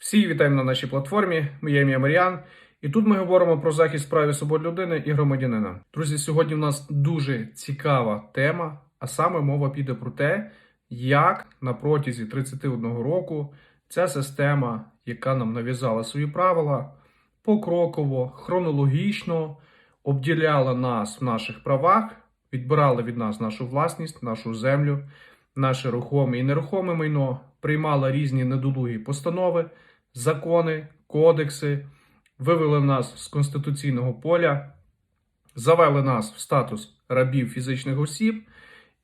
Всі вітаємо на нашій платформі. Моє ім'я Маріан. І тут ми говоримо про захист прав і свобод людини і громадянина. Друзі, сьогодні в нас дуже цікава тема, а саме мова піде про те, як на протязі 31 року ця система, яка нам нав'язала свої правила, покроково, хронологічно обділяла нас в наших правах, відбирала від нас нашу власність, нашу землю, наше рухоме і нерухоме майно, приймала різні недолугі постанови, закони, кодекси, вивели нас з конституційного поля, завели нас в статус рабів фізичних осіб,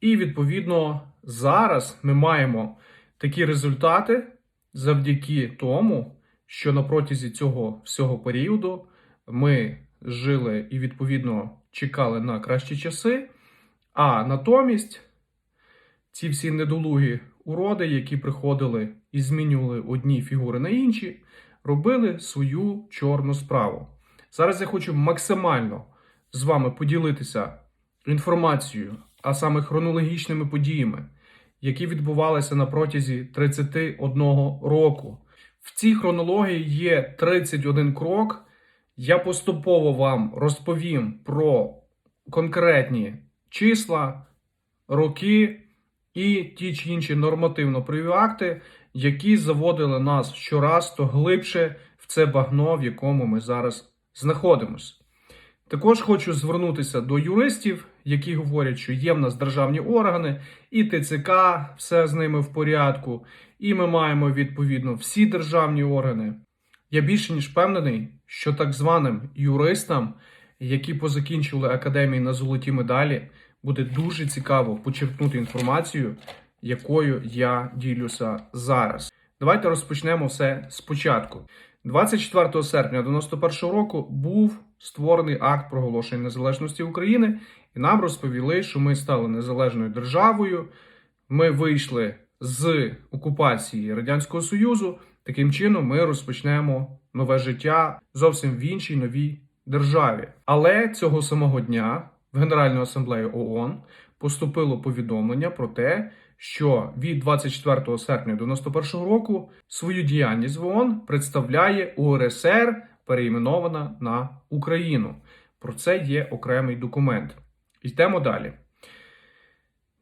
і відповідно зараз ми маємо такі результати завдяки тому, що на протязі цього всього періоду ми жили і відповідно чекали на кращі часи. А натомість ці всі недолугі уроди, які приходили і змінювали одні фігури на інші, робили свою чорну справу. Зараз я хочу максимально з вами поділитися інформацією, а саме хронологічними подіями, які відбувалися на протязі 31 року. В цій хронології є 31 крок. Я поступово вам розповім про конкретні числа, роки і ті чи інші нормативно-правові акти, які заводили нас щораз то глибше в це багно, в якому ми зараз знаходимося. Також хочу звернутися до юристів, які говорять, що є в нас державні органи, і ТЦК, все з ними в порядку, і ми маємо відповідно всі державні органи. Я більше ніж впевнений, що так званим юристам, які позакінчили академії на золоті медалі, буде дуже цікаво почерпнути інформацію, якою я ділюся зараз. Давайте розпочнемо все спочатку. 24 серпня 91 року був створений акт проголошення незалежності України, і нам розповіли, що ми стали незалежною державою. Ми вийшли з окупації Радянського Союзу. Таким чином, ми розпочнемо нове життя зовсім в іншій новій державі. Але цього самого дня в Генеральну асамблею ООН поступило повідомлення про те, що від 24 серпня 91 року свою діяльність в ООН представляє УРСР, переіменована на Україну. Про це є окремий документ. Йдемо далі.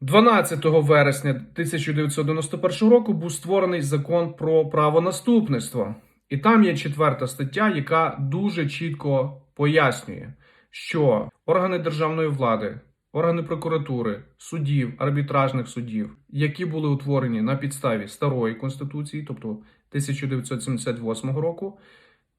12 вересня 1991 року був створений закон про правонаступництво. І там є четверта стаття, яка дуже чітко пояснює, що органи державної влади, органи прокуратури, судів, арбітражних судів, які були утворені на підставі старої конституції, тобто 1978 року,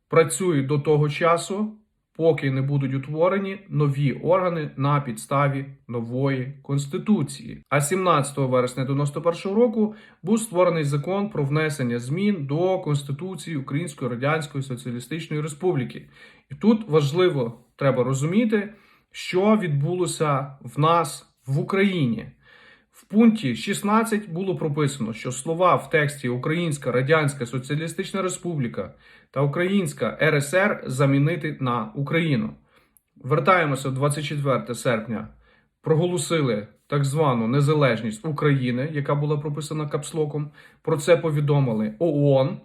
працюють до того часу, поки не будуть утворені нові органи на підставі нової конституції. А 17 вересня 91 року був створений закон про внесення змін до Конституції Української Радянської Соціалістичної Республіки. І тут важливо треба розуміти, що відбулося в нас в Україні. В пункті 16 було прописано, що слова в тексті Українська Радянська Соціалістична Республіка та Українська РСР замінити на Україну. Вертаємося 24 серпня. Проголосили так звану незалежність України, яка була прописана капслоком. Про це повідомили ООН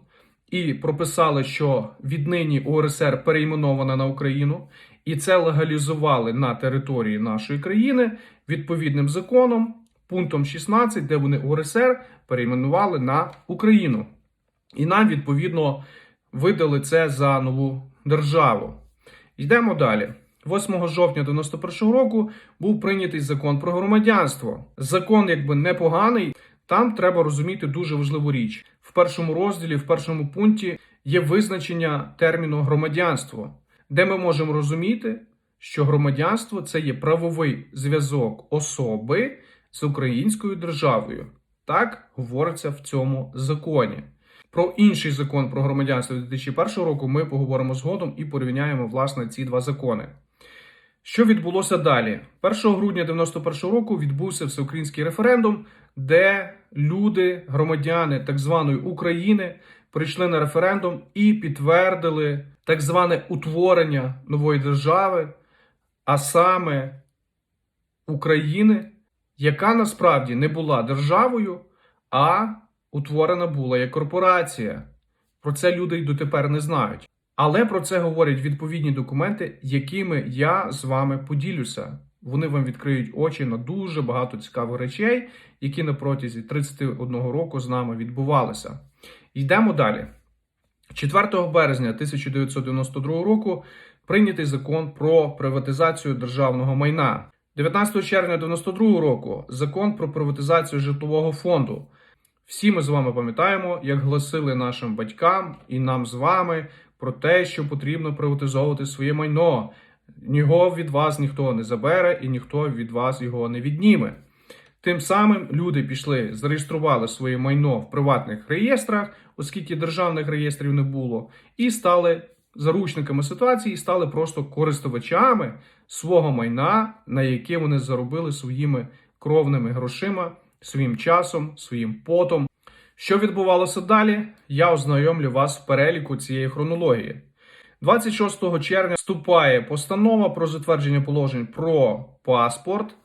і прописали, що віднині УРСР перейменована на Україну, і це легалізували на території нашої країни відповідним законом, пунктом 16, де вони УРСР перейменували на Україну. І нам відповідно видали це за нову державу. Йдемо далі. 8 жовтня 91 року був прийнятий закон про громадянство. Закон, якби непоганий, там треба розуміти дуже важливу річ. В першому розділі, в першому пункті є визначення терміну громадянство, де ми можемо розуміти, що громадянство це є правовий зв'язок особи з українською державою. Так говориться в цьому законі. Про інший закон про громадянство 2001 року ми поговоримо згодом і порівняємо власне ці два закони. Що відбулося далі? 1 грудня 91 року відбувся всеукраїнський референдум, де люди, громадяни так званої України, прийшли на референдум і підтвердили так зване утворення нової держави, а саме України, яка насправді не була державою, а утворена була як корпорація. Про це люди й дотепер не знають. Але про це говорять відповідні документи, якими я з вами поділюся. Вони вам відкриють очі на дуже багато цікавих речей, які на протязі 31 року з нами відбувалися. Йдемо далі. 4 березня 1992 року прийнятий закон про приватизацію державного майна. 19 червня 1992 року закон про приватизацію житлового фонду. Всі ми з вами пам'ятаємо, як гласили нашим батькам і нам з вами про те, що потрібно приватизовувати своє майно. Його від вас ніхто не забере і ніхто від вас його не відніме. Тим самим люди пішли, зареєстрували своє майно в приватних реєстрах, оскільки державних реєстрів не було, і стали заручниками ситуації, і стали просто користувачами свого майна, на яке вони заробили своїми кровними грошима, своїм часом, своїм потом. Що відбувалося далі, я ознайомлю вас в переліку цієї хронології. 26 червня вступає постанова про затвердження положень про паспорт.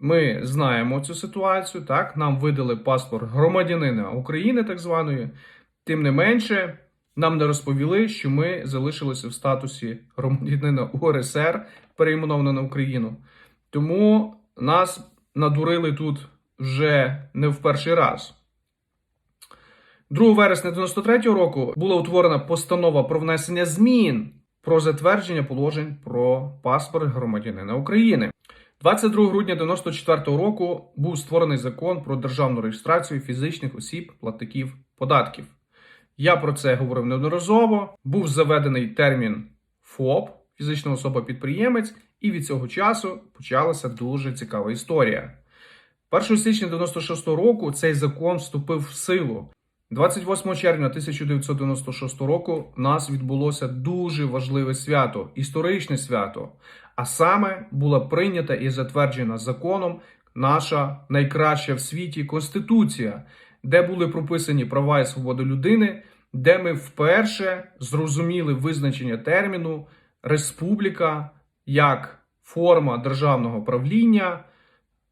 Ми знаємо цю ситуацію. Так, нам видали паспорт громадянина України, так званої. Тим не менше, нам не розповіли, що ми залишилися в статусі громадянина УРСР, перейменовано на Україну. Тому нас надурили тут вже не в перший раз. 2 вересня 93 року була утворена постанова про внесення змін про затвердження положень про паспорт громадянина України. 22 грудня 94 року був створений закон про державну реєстрацію фізичних осіб платників податків. Я про це говорив неодноразово. Був заведений термін ФОП, фізична особа-підприємець, і від цього часу почалася дуже цікава історія. 1 січня 96 року цей закон вступив в силу. 28 червня 1996 року в нас відбулося дуже важливе свято, історичне свято. А саме була прийнята і затверджена законом наша найкраща в світі Конституція, де були прописані права і свободи людини, де ми вперше зрозуміли визначення терміну республіка як форма державного правління,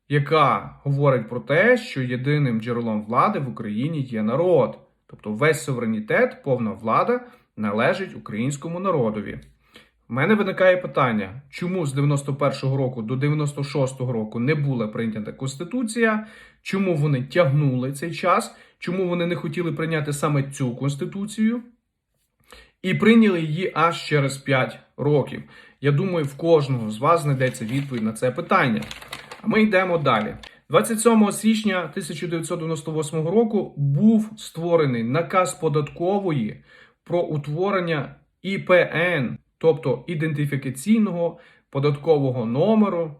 яка говорить про те, що єдиним джерелом влади в Україні є народ. Тобто весь суверенітет, повна влада належить українському народові. У мене виникає питання, чому з 91-го року до 96-го року не була прийнята Конституція, чому вони тягнули цей час, чому вони не хотіли прийняти саме цю Конституцію і прийняли її аж через 5 років. Я думаю, в кожного з вас знайдеться відповідь на це питання. А ми йдемо далі. 27 січня 1998 року був створений наказ податкової про утворення ІПН, тобто ідентифікаційного податкового номеру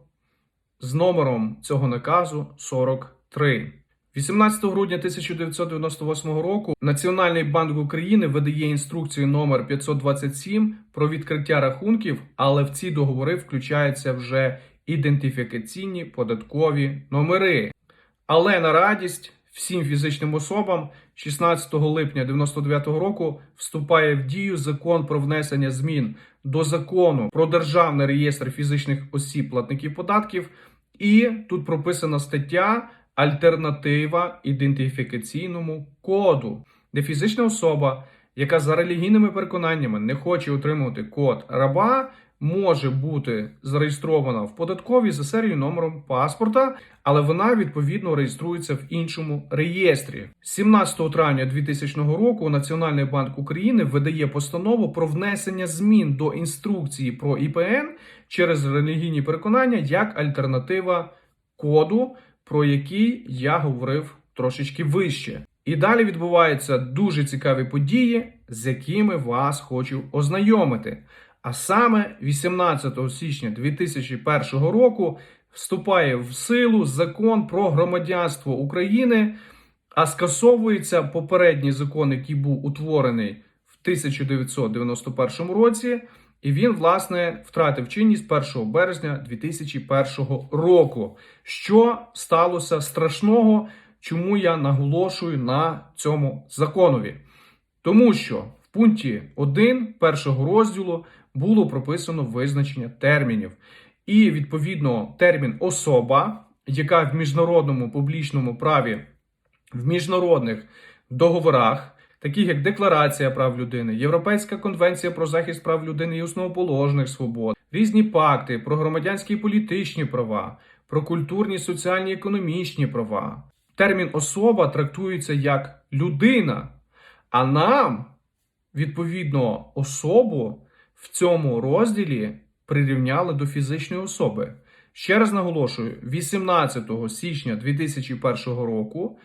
з номером цього наказу 43. 18 грудня 1998 року Національний банк України видає інструкцію номер 527 про відкриття рахунків, але в ці договори включаються вже ідентифікаційні податкові номери. Але на радість всім фізичним особам 16 липня 1999 року вступає в дію закон про внесення змін до закону про державний реєстр фізичних осіб платників податків, і тут прописана стаття Альтернатива ідентифікаційному коду, де фізична особа, яка за релігійними переконаннями не хоче отримувати код раба, може бути зареєстрована в податковій за серією номером паспорта, але вона відповідно реєструється в іншому реєстрі. 17 травня 2000 року Національний банк України видає постанову про внесення змін до інструкції про ІПН через релігійні переконання як альтернатива коду, про який я говорив трошечки вище. І далі відбуваються дуже цікаві події, з якими вас хочу ознайомити. А саме 18 січня 2001 року вступає в силу закон про громадянство України, а скасовується попередній закон, який був утворений в 1991 році, і він, власне, втратив чинність 1 березня 2001 року. Що сталося страшного, чому я наголошую на цьому законові? Тому що в пункті 1 першого розділу було прописано визначення термінів. І, відповідно, термін особа, яка в міжнародному публічному праві, в міжнародних договорах, таких як Декларація прав людини, Європейська конвенція про захист прав людини і основоположних свобод, різні пакти про громадянські і політичні права, про культурні, соціальні, економічні права. Термін особа трактується як людина, а нам, відповідно, особу в цьому розділі прирівняли до фізичної особи. Ще раз наголошую: 18 січня 2001 року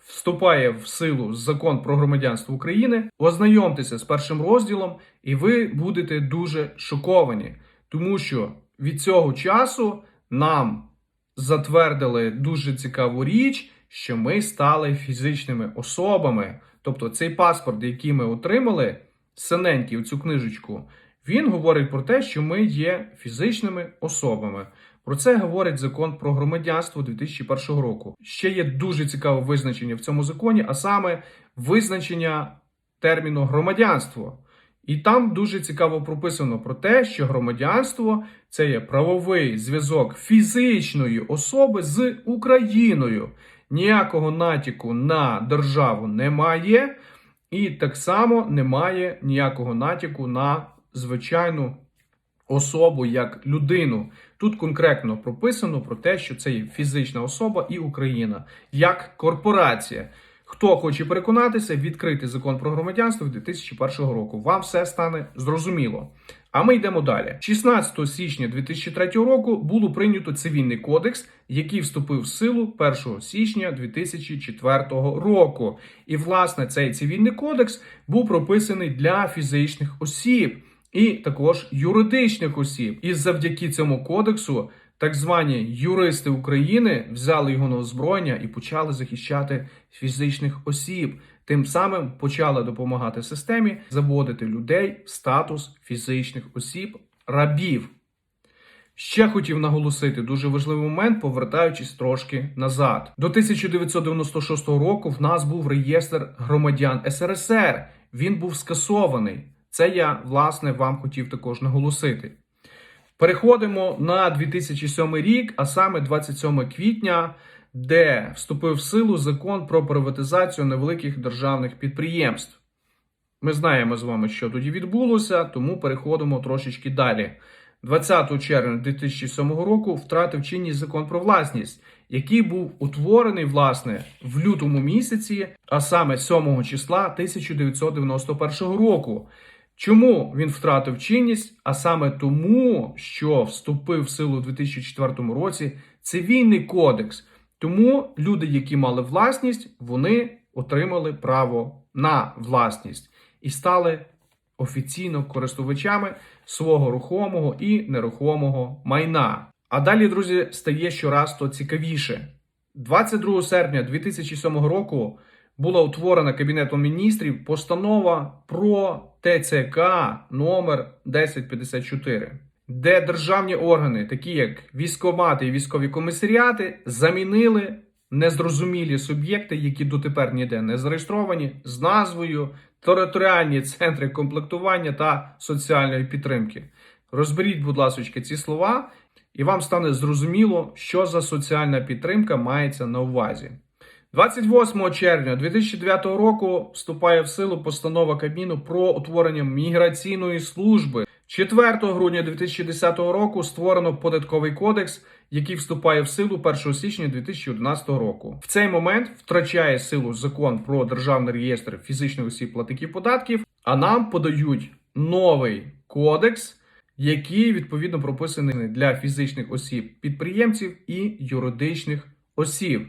вступає в силу закон про громадянство України. Ознайомтеся з першим розділом, і ви будете дуже шоковані, тому що від цього часу нам затвердили дуже цікаву річ, що ми стали фізичними особами. Тобто цей паспорт, який ми отримали, синенький, цю книжечку, він говорить про те, що ми є фізичними особами. Про це говорить закон про громадянство 2001 року. Ще є дуже цікаве визначення в цьому законі, а саме визначення терміну громадянство. І там дуже цікаво прописано про те, що громадянство це є правовий зв'язок фізичної особи з Україною. Ніякого натяку на державу немає, і так само немає ніякого натяку на звичайну особу як людину. Тут конкретно прописано про те, що це є фізична особа і Україна як корпорація. Хто хоче переконатися, відкрити закон про громадянство 2001 року. Вам все стане зрозуміло. А ми йдемо далі. 16 січня 2003 року було прийнято цивільний кодекс, який вступив в силу 1 січня 2004 року. І власне цей цивільний кодекс був прописаний для фізичних осіб і також юридичних осіб. І завдяки цьому кодексу так звані юристи України взяли його на озброєння і почали захищати фізичних осіб. Тим самим почали допомагати системі заводити людей в статус фізичних осіб, рабів. Ще хотів наголосити дуже важливий момент, повертаючись трошки назад. До 1996 року в нас був реєстр громадян СРСР. Він був скасований. Це я власне вам хотів також наголосити. Переходимо на 2007 рік, а саме 27 квітня, де вступив в силу закон про приватизацію невеликих державних підприємств. Ми знаємо з вами, що тоді відбулося, тому переходимо трошечки далі. 20 червня 2007 року втратив чинність закон про власність, який був утворений власне в лютому місяці, а саме 7 числа 1991 року. Чому він втратив чинність? А саме тому, що вступив в силу у 2004 році цивільний кодекс. Тому люди, які мали власність, вони отримали право на власність і стали офіційно користувачами свого рухомого і нерухомого майна. А далі, друзі, стає щораз то цікавіше. 22 серпня 2007 року була утворена Кабінетом міністрів постанова про ТЦК номер 1054, де державні органи, такі як військомати і військові комісаріати, замінили незрозумілі суб'єкти, які дотепер ніде не зареєстровані, з назвою територіальні центри комплектування та соціальної підтримки. Розберіть, будь ласка, ці слова, і вам стане зрозуміло, що за соціальна підтримка мається на увазі. 28 червня 2009 року вступає в силу постанова Кабміну про утворення міграційної служби. 4 грудня 2010 року створено податковий кодекс, який вступає в силу 1 січня 2011 року. В цей момент втрачає силу закон про державний реєстр фізичних осіб платників податків, а нам подають новий кодекс, який відповідно прописаний для фізичних осіб підприємців і юридичних осіб.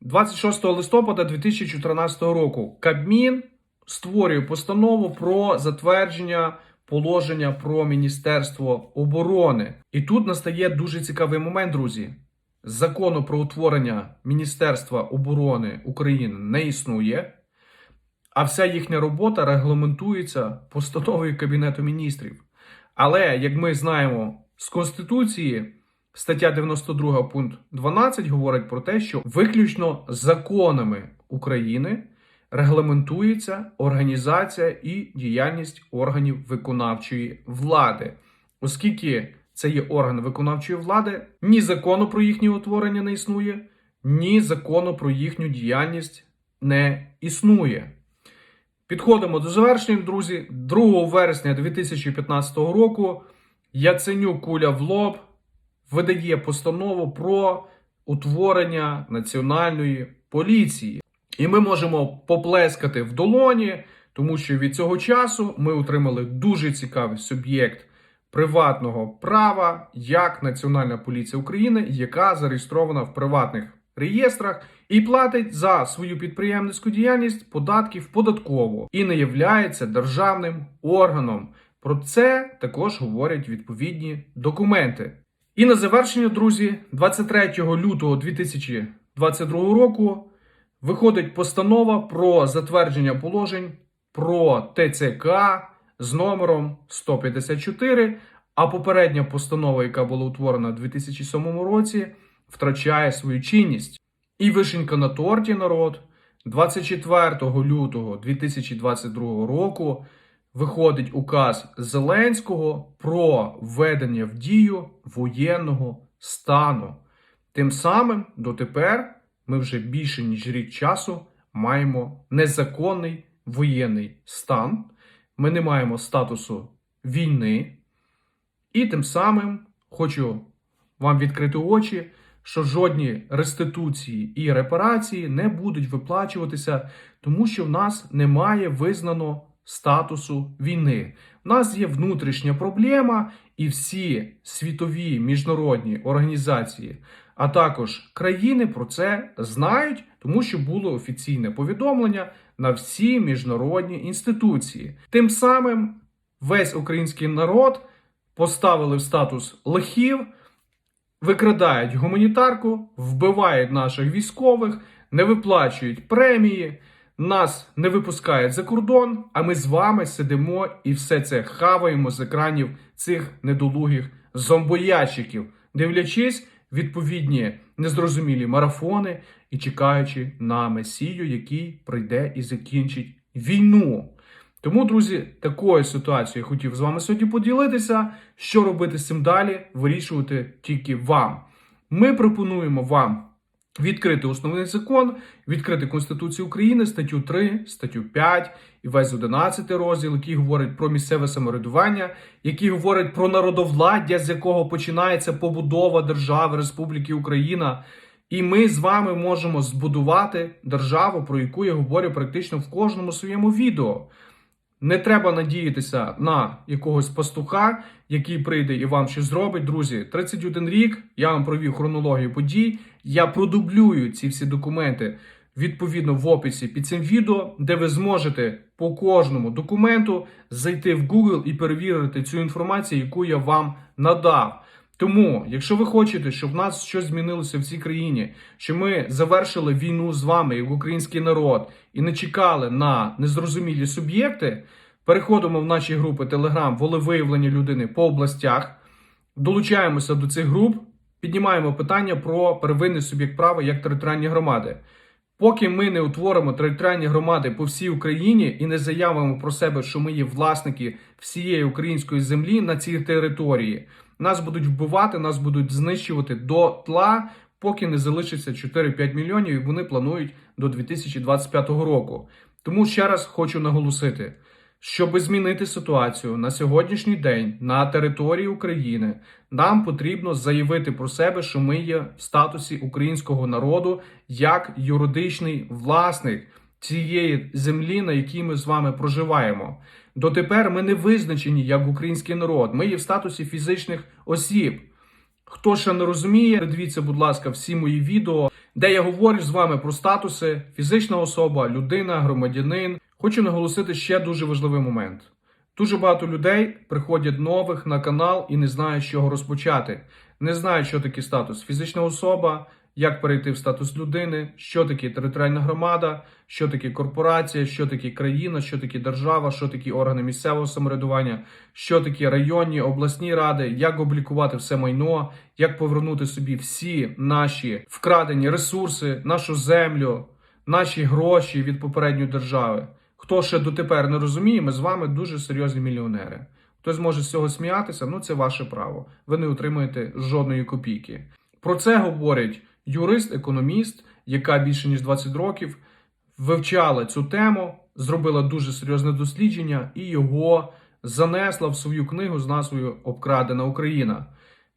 26 листопада 2014 року Кабмін створює постанову про затвердження положення про Міністерство оборони. І тут настає дуже цікавий момент, друзі. Закону про утворення Міністерства оборони України не існує, а вся їхня робота регламентується постановою Кабінету міністрів. Але як ми знаємо з Конституції. Стаття 92 пункт 12 говорить про те, що виключно законами України регламентується організація і діяльність органів виконавчої влади, оскільки це є орган виконавчої влади, ні закону про їхнє утворення не існує, ні закону про їхню діяльність не існує. Підходимо до завершення, друзі. 2 вересня 2015 року Яценюк куля в лоб видає постанову про утворення національної поліції. І ми можемо поплескати в долоні, тому що від цього часу ми отримали дуже цікавий суб'єкт приватного права, як Національна поліція України, яка зареєстрована в приватних реєстрах і платить за свою підприємницьку діяльність податки в податкову і не являється державним органом. Про це також говорять відповідні документи. І на завершення, друзі, 23 лютого 2022 року виходить постанова про затвердження положень про ТЦК з номером 154, а попередня постанова, яка була утворена у 2007 році, втрачає свою чинність. І вишенька на торті народ 24 лютого 2022 року виходить указ Зеленського про введення в дію воєнного стану. Тим самим дотепер ми вже більше ніж рік часу маємо незаконний воєнний стан. Ми не маємо статусу війни. І тим самим хочу вам відкрити очі, що жодні реституції і репарації не будуть виплачуватися, тому що в нас немає визнано статусу війни. У нас є внутрішня проблема, і всі світові міжнародні організації, а також країни про це знають, тому що було офіційне повідомлення на всі міжнародні інституції. Тим самим весь український народ поставили в статус лихів, викрадають гуманітарку, вбивають наших військових, не виплачують премії, нас не випускають за кордон, а ми з вами сидимо і все це хаваємо з екранів цих недолугих зомбоящиків, дивлячись відповідні незрозумілі марафони і чекаючи на месію, який прийде і закінчить війну. Тому, друзі, такою ситуацією хотів з вами сьогодні поділитися. Що робити з цим далі, вирішувати тільки вам. Ми пропонуємо вам відкрити основний закон, відкрити Конституцію України, статтю 3, статтю 5 і весь 11 розділ, який говорить про місцеве самоврядування, який говорить про народовладдя, з якого починається побудова держави Республіки Україна. І ми з вами можемо збудувати державу, про яку я говорю практично в кожному своєму відео. Не треба надіятися на якогось пастуха, який прийде і вам щось зробить. Друзі, 31 рік. Я вам провів хронологію подій. Я продублюю ці всі документи відповідно в описі під цим відео, де ви зможете по кожному документу зайти в Google і перевірити цю інформацію, яку я вам надав. Тому, якщо ви хочете, щоб в нас щось змінилося в цій країні, що ми завершили війну з вами, як український народ, і не чекали на незрозумілі суб'єкти, переходимо в наші групи Telegram волевиявлення людини по областях, долучаємося до цих груп, піднімаємо питання про первинний суб'єкт права як територіальні громади. Поки ми не утворимо територіальні громади по всій Україні і не заявимо про себе, що ми є власники всієї української землі на цій території, нас будуть вбивати, нас будуть знищувати до тла, поки не залишиться 4-5 мільйонів, і вони планують до 2025 року. Тому ще раз хочу наголосити. Щоб змінити ситуацію на сьогоднішній день на території України, нам потрібно заявити про себе, що ми є в статусі українського народу як юридичний власник цієї землі, на якій ми з вами проживаємо. Дотепер ми не визначені як український народ. Ми є в статусі фізичних осіб. Хто ще не розуміє, дивіться, будь ласка, всі мої відео, де я говорю з вами про статуси фізична особа, людина, громадянин. Хочу наголосити ще дуже важливий момент. Дуже багато людей приходять нових на канал і не знають, з чого розпочати. Не знають, що таке статус фізична особа, як перейти в статус людини, що таке територіальна громада, що таке корпорація, що таке країна, що таке держава, що такі органи місцевого самоврядування, що таке районні обласні ради, як облікувати все майно, як повернути собі всі наші вкрадені ресурси, нашу землю, наші гроші від попередньої держави. Хто ще дотепер не розуміє, ми з вами дуже серйозні мільйонери. Хтось може з цього сміятися, ну це ваше право. Ви не отримаєте жодної копійки. Про це говорить юрист-економіст, яка більше ніж 20 років вивчала цю тему зробила дуже серйозне дослідження і його занесла в свою книгу з назвою Обкрадена Україна.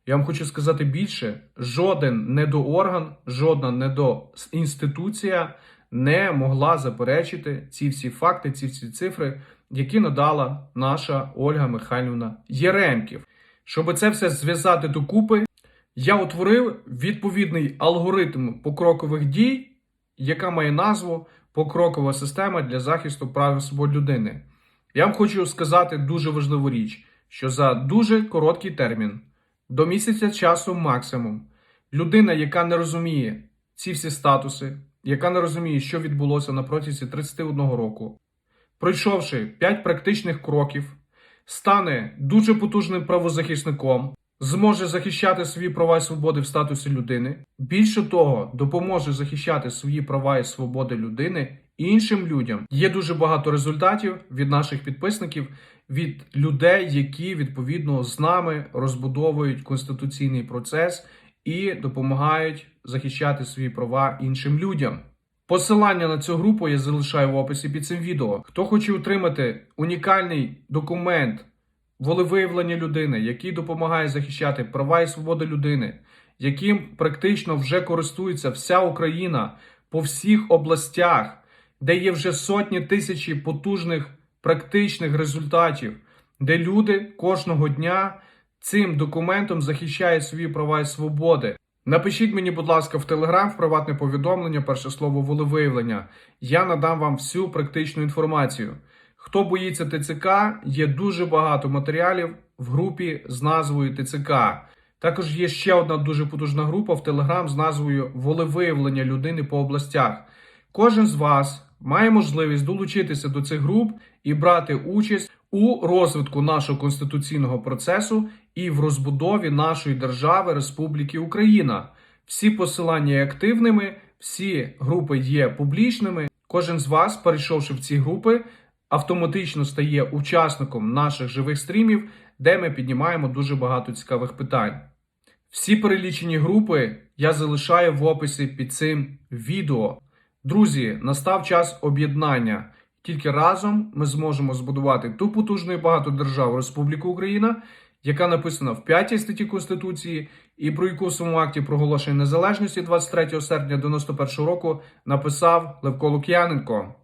Я вам хочу сказати більше: жоден недоорган, жодна недоінституція не могла заперечити ці всі факти, ці всі цифри, які надала наша Ольга Михайлівна Єремків. Щоб це все зв'язати докупи, я утворив відповідний алгоритм покрокових дій, яка має назву Покрокова система для захисту прав і свобод людини. Я вам хочу сказати дуже важливу річ, що за дуже короткий термін, до місяця часу максимум, людина, яка не розуміє ці всі статуси, яка не розуміє, що відбулося на протязі 31 року, пройшовши 5 практичних кроків, стане дуже потужним правозахисником, зможе захищати свої права і свободи в статусі людини. Більше того, допоможе захищати свої права і свободи людини іншим людям. Є дуже багато результатів від наших підписників, від людей, які відповідно з нами розбудовують конституційний процес і допомагають захищати свої права іншим людям. Посилання на цю групу я залишаю в описі під цим відео. Хто хоче отримати унікальний документ волевиявлення людини, який допомагає захищати права і свободи людини, яким практично вже користується вся Україна по всіх областях, де є вже сотні тисячі потужних практичних результатів, де люди кожного дня цим документом захищають свої права і свободи. Напишіть мені, будь ласка, в Телеграм в приватне повідомлення, перше слово волевиявлення. Я надам вам всю практичну інформацію. Хто боїться ТЦК, є дуже багато матеріалів в групі з назвою ТЦК. Також є ще одна дуже потужна група в Телеграм з назвою Волевиявлення людини по областях. Кожен з вас має можливість долучитися до цих груп і брати участь у розвитку нашого конституційного процесу і в розбудові нашої держави Республіки Україна. Всі посилання є активними, всі групи є публічними. Кожен з вас, перейшовши в ці групи, автоматично стає учасником наших живих стрімів, де ми піднімаємо дуже багато цікавих питань. Всі перелічені групи я залишаю в описі під цим відео. Друзі, настав час об'єднання. Тільки разом ми зможемо збудувати ту потужну і багату державу Республіку Україна, яка написана в 5 статті Конституції, і про яку в своєму акті проголошення незалежності 23 серпня 91 року написав Левко Лук'яненко.